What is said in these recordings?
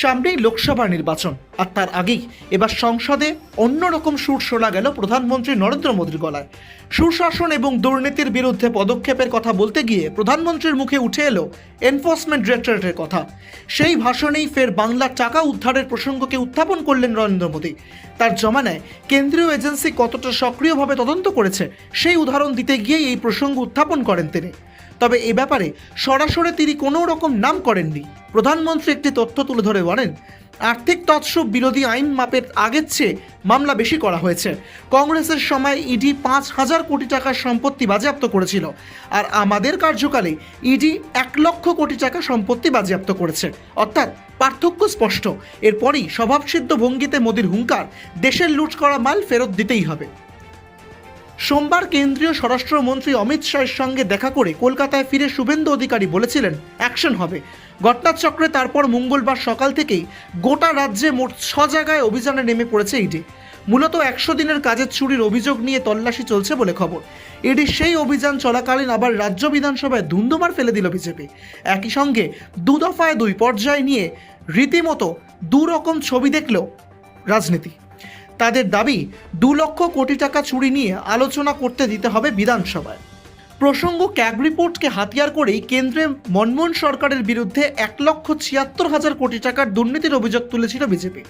সামনেই লোকসভা নির্বাচন। আর তার আগেই এবার সংসদে অন্যরকম সুর শোনা গেল প্রধানমন্ত্রী নরেন্দ্র মোদীর গলায়। সুশাসন এবং দুর্নীতির বিরুদ্ধে পদক্ষেপের কথা বলতে গিয়ে প্রধানমন্ত্রীর মুখে উঠে এলো এনফোর্সমেন্ট ডিরেক্টরেটের কথা। সেই ভাষণেই ফের বাংলার টাকা উদ্ধারের প্রসঙ্গকে উত্থাপন করলেন নরেন্দ্র মোদী। তার জমানায় কেন্দ্রীয় এজেন্সি কতটা সক্রিয়ভাবে তদন্ত করেছে সেই উদাহরণ দিতে গিয়েই এই প্রসঙ্গ উত্থাপন করেন তিনি। তবে এ ব্যাপারে সরাসরি তিনি কোনো রকম নাম করেননি। প্রধানমন্ত্রী একটি তথ্য তুলে ধরে বলেন আর্থিক তৎসব বিরোধী আইন মাপের আগের চেয়ে মামলা বেশি করা হয়েছে। কংগ্রেসের সময় ইডি পাঁচ হাজার কোটি টাকার সম্পত্তি বাজেয়াপ্ত করেছিল আর আমাদের কার্যকালে ইডি এক লক্ষ কোটি টাকা সম্পত্তি বাজেয়াপ্ত করেছে। অর্থাৎ পার্থক্য স্পষ্ট। এরপরই স্বভাবসিদ্ধ ভঙ্গিতে মোদির হুঙ্কার, দেশের লুট করা মাল ফেরত দিতেই হবে। সোমবার কেন্দ্রীয় স্বরাষ্ট্রমন্ত্রী অমিত শাহের সঙ্গে দেখা করে কলকাতায় ফিরে শুভেন্দু অধিকারী বলেছিলেন, অ্যাকশন হবে। ঘটনাচক্রে তারপর মঙ্গলবার সকাল থেকেই গোটা রাজ্যে মোট ছ জায়গায় অভিযানে নেমে পড়েছে ইডি। মূলত একশো দিনের কাজের চুরির অভিযোগ নিয়ে তল্লাশি চলছে বলে খবর। ইডি সেই অভিযান চলাকালীন আবার রাজ্য বিধানসভায় ধুন্ধুমার ফেলে দিল বিজেপি। একই সঙ্গে দু দফায় দুই পর্যায় নিয়ে রীতিমতো দু রকম ছবি দেখল রাজনীতি। তাদের দাবি, দু লক্ষ কোটি টাকা চুরি নিয়ে আলোচনা করতে দিতে হবে বিধানসভায়। প্রসঙ্গ ক্যাগ রিপোর্টকে হাতিয়ার করেই কেন্দ্রে মনমোহন সরকারের বিরুদ্ধে এক লক্ষ ছিয়াত্তর হাজার কোটি টাকার দুর্নীতির অভিযোগ তুলেছিল বিজেপি।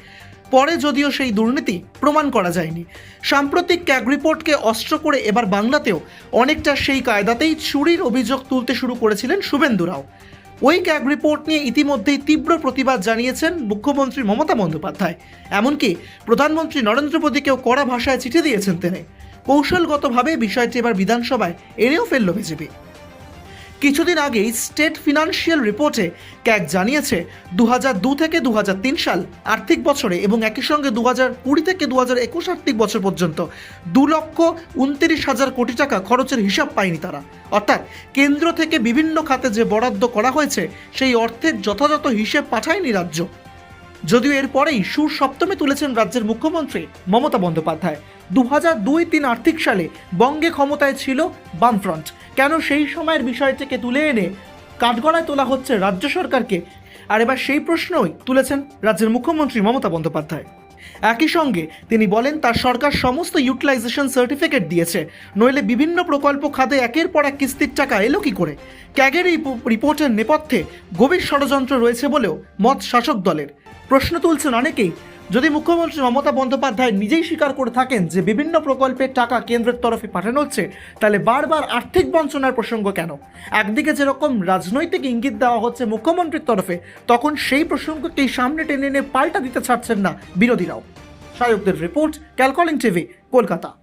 পরে যদিও সেই দুর্নীতি প্রমাণ করা যায়নি। সাম্প্রতিক ক্যাগ রিপোর্টকে অস্ত্র করে এবার বাংলাতেও অনেকটা সেই কায়দাতেই চুরির অভিযোগ তুলতে শুরু করেছিলেন শুভেন্দু রাও। ওই ক্যাগ রিপোর্ট নিয়ে ইতিমধ্যেই তীব্র প্রতিবাদ জানিয়েছেন মুখ্যমন্ত্রী মমতা বন্দ্যোপাধ্যায়। এমনকি প্রধানমন্ত্রী নরেন্দ্র মোদীকেও কড়া ভাষায় চিঠি দিয়েছেন তিনি। কৌশলগতভাবে বিষয়টি এবার বিধানসভায় এনেও ফেলল বিজেপি। কিছুদিন আগেই স্টেট ফিনান্সিয়াল রিপোর্টে ক্যাগ জানিয়েছে দু দু থেকে দু হাজার তিন সাল আর্থিক বছরে এবং একই সঙ্গে দু কুড়ি থেকে দু একুশ আর্থিক বছর পর্যন্ত দু লক্ষ উনত্রিশ হাজার কোটি টাকা খরচের হিসাব পায়নি তারা। অর্থাৎ কেন্দ্র থেকে বিভিন্ন খাতে যে বরাদ্দ করা হয়েছে, সেই অর্থের যথাযথ হিসেব পাঠায়নি রাজ্য। যদিও এরপরেই সুর সপ্তমে তুলেছেন রাজ্যের মুখ্যমন্ত্রী মমতা বন্দ্যোপাধ্যায়। দু হাজার দুই তিন আর্থিক সালে বঙ্গে ক্ষমতায় ছিল বামফ্রন্ট। কেন সেই সময়ের বিষয়টিকে তুলে এনে কাঠগড়ায় তোলা হচ্ছে রাজ্য সরকারকে? আর এবার সেই প্রশ্নই তুলেছেন রাজ্যের মুখ্যমন্ত্রী মমতা বন্দ্যোপাধ্যায়। একই সঙ্গে তিনি বলেন, তার সরকার সমস্ত ইউটিলাইজেশন সার্টিফিকেট দিয়েছে। নইলে বিভিন্ন প্রকল্প খাতে একের পর এক কিস্তির টাকা এলো কি করে? ক্যাগের এই রিপোর্টের নেপথ্যে গভীর ষড়যন্ত্র রয়েছে বলেও মত শাসক দলের। প্রশ্ন তুলছেন অনেকেই যদি মুখ্যমন্ত্রী মমতা বন্দ্যোপাধ্যায় নিজেই স্বীকার করে থাকেন যে বিভিন্ন প্রকল্পের টাকা কেন্দ্রের তরফে পাঠানো হচ্ছে, তাহলে বারবার আর্থিক বঞ্চনার প্রসঙ্গ কেন? একদিকে যেরকম রাজনৈতিক ইঙ্গিত দেওয়া হচ্ছে মুখ্যমন্ত্রীর তরফে, তখন সেই প্রসঙ্গকেই সামনে টেনে এনে পাল্টা দিতে ছাড়ছেন না বিরোধীরাও। সায়কদের রিপোর্ট, ক্যালকলিং টিভি, কলকাতা।